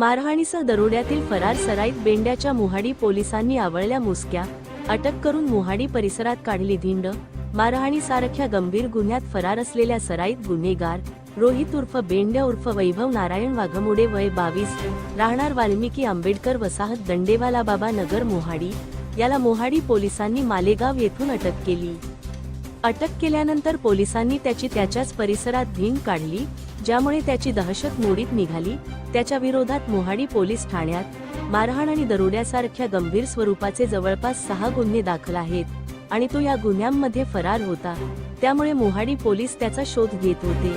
मारहाणीसह दरोड्यातील फरार सराईत बेंड्याच्या मोहाडी पोलिसांनी आवळल्या मुसक्या अटक करून मोहाडी परिसरात काढली धिंड मारहाणीसारख्या गंभीर गुन्ह्यात फरार असलेल्या सराईत गुन्हेगार रोहित उर्फ बेंड्या उर्फ वैभव नारायण वाघमोडे वय बावीस राहणार वाल्मिकी आंबेडकर वसाहत दंडेवाला बाबा नगर मोहाडी याला मोहाडी पोलिसांनी मालेगाव येथून अटक केली. अटक केल्यानंतर पोलिसांनी त्याची त्याच्याच परिसरात धिंग काढली ज्यामुळे त्याची दहशत मोडीत निघाली त्याच्या विरोधात मोहाडी पोलीस ठाण्यात मारहाण आणि दरोड्यासारख्या गंभीर स्वरूपाचे जवळपास सहा गुन्हे दाखल आहेत आणि तो या गुन्ह्यांमध्ये फरार होता. त्यामुळे मोहाडी पोलीस त्याचा शोध घेत होते.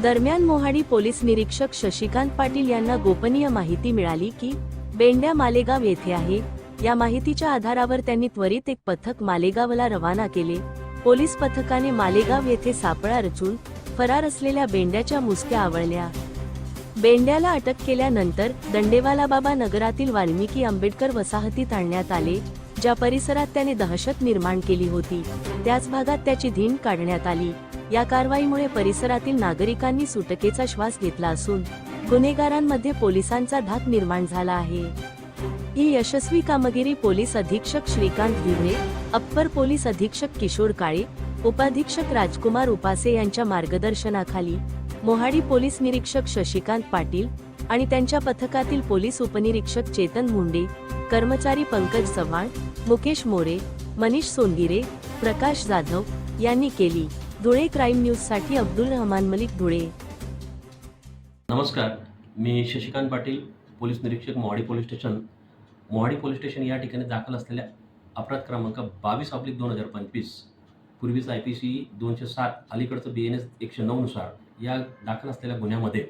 दरम्यान मोहाडी पोलीस निरीक्षक शशिकांत पाटील यांना गोपनीय माहिती मिळाली की बेंड्या मालेगाव येथे आहे. या माहितीच्या आधारावर त्यांनी त्वरित एक पथक मालेगावला रवाना केले. पोलीस पथकाने मालेगाव येथे सापळा रचून फरार असलेल्या बेंड्याच्या मुसक्या आवळल्या. बेंड्याला अटक केल्यानंतर दंडेवाला बाबा नगरातील वाल्मिकी आंबेडकर वसाहतीत आणण्यात आले ज्या परिसरात त्याने दहशत निर्माण केली होती. त्याच भागात त्याची धीन काढण्यात आली. या कारवाईमुळे परिसरातील नागरिकांनी सुटकेचा श्वास घेतला असून गुन्हेगारांमध्ये पोलिसांचा धाक निर्माण झाला आहे. ही यशस्वी कामगिरी पोलीस अधीक्षक श्रीकांत दिवे अप्पर पोलीस अधीक्षक किशोर काळे उपाधीक्षक राजकुमार उपासे यांच्या मार्गदर्शनाखाली मोहाडी पोलीस निरीक्षक शशिकांत पाटील आणि त्यांच्या पथकातील पोलीस उपनिरीक्षक चेतन मुंडे कर्मचारी पंकज चव्हाण मुकेश मोरे मनीष सोनगिरे प्रकाश जाधव यांनी केली. धुळे क्राईम न्यूजसाठी अब्दुल रहमान मलिक धुळे. नमस्कार. मी शशिकांत पाटील पोलीस निरीक्षक Mohadi police station. Mohadi police station या ठिकाणी दाखल असलेल्या अपराध क्रमांक बावीस ऑब्लिक दोन हजार पंचवीस पूर्वीचं आय पी सी दोनशे साठ अलीकडचं बी एन एस एकशे नऊनुसार या दाखल असलेल्या गुन्ह्यामध्ये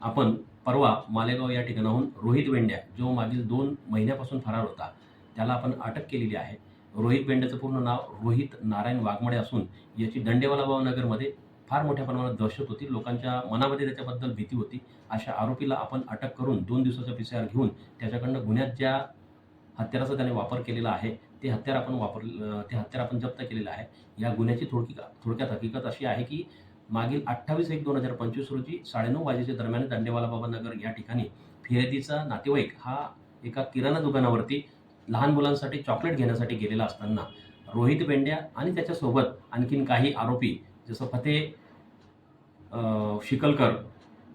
आपण परवा मालेगाव या ठिकाणाहून रोहित वेंड्या जो मागील दोन महिन्यापासून फरार होता त्याला आपण अटक केलेली आहे. रोहित वेंड्याचं पूर्ण नाव रोहित नारायण वाघमडे असून याची दंडेवाला नगरमध्ये फार मोठ्या प्रमाणात दहशत होती. लोकांच्या मनामध्ये त्याच्याबद्दल भीती होती. अशा आरोपीला आपण अटक करून दोन दिवसाचा पी सी आर घेऊन त्याच्याकडनं गुन्ह्यात ज्या हत्याराचा त्याने वापर केलेला आहे ते हत्यार आपण वापर ते हत्यार आपण जप्त केलेलं आहे या गुन्ह्याची थोडकी थोडक्यात हकीकत अशी आहे की मागील अठ्ठावीस एक दोन हजार पंचवीस रोजी साडेनऊ वाजेच्या दरम्यान दंडेवाला बाबा नगर या ठिकाणी फिर्यादीचा नातेवाईक हा एका किराणा दुकानावरती लहान मुलांसाठी चॉकलेट घेण्यासाठी गेलेला असताना रोहित बेंड्या आणि त्याच्यासोबत आणखीन काही आरोपी जसं फते शिकलकर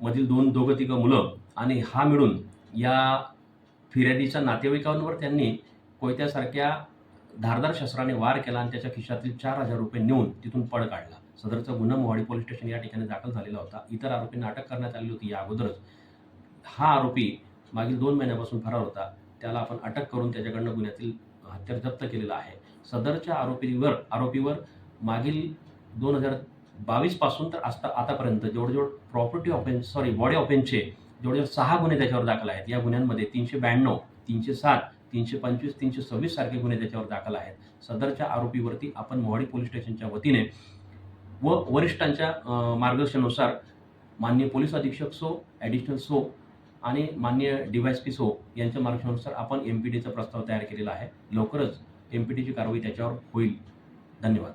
मधील दोन दोघं तिघं मुलं आणि हा मिळून या फिर्यादीच्या नातेवाईकांवर त्यांनी कोयत्यासारख्या धारदार शस्त्राने वार केला आणि त्याच्या खिशातील चार हजार रुपये नेऊन तिथून पळ काढला. सदरचा गुन्हा मोहाडी पोलीस स्टेशन या ठिकाणी दाखल झालेला होता. इतर आरोपींना अटक करण्यात आली होती. या अगोदरच हा आरोपी मागील दोन महिन्यापासून फरार होता. त्याला आपण अटक करून त्याच्याकडनं गुन्ह्यातील हत्यार जप्त केलेलं आहे. सदरच्या आरोपीवर आरोपीवर मागील दोन हजार बावीसपासून तर आता आतापर्यंत जेवढे प्रॉपर्टी ऑफेन्स सॉरी बॉडी ऑफेन्सचे जेवढे सहा गुन्हे त्याच्यावर दाखल आहेत. या गुन्ह्यांमध्ये तीनशे ब्याण्णव तीनशे सात तीनशे पंचवीस तीनशे सव्वीस सारखे गुन्हे त्याच्यावर दाखल आहेत. सदरच्या आरोपीवरती आपण मोहाडी पोलीस स्टेशनच्या वतीने व वरिष्ठांच्या मार्गदर्शनानुसार माननीय पोलीस अधीक्षक सो ॲडिशनल सो आणि माननीय डिवायस पी सो यांच्या मार्गदर्शनानुसार आपण एम पी डीचा प्रस्ताव तयार केलेला आहे. लवकरच एम पी डीची कारवाई त्याच्यावर होईल. धन्यवाद.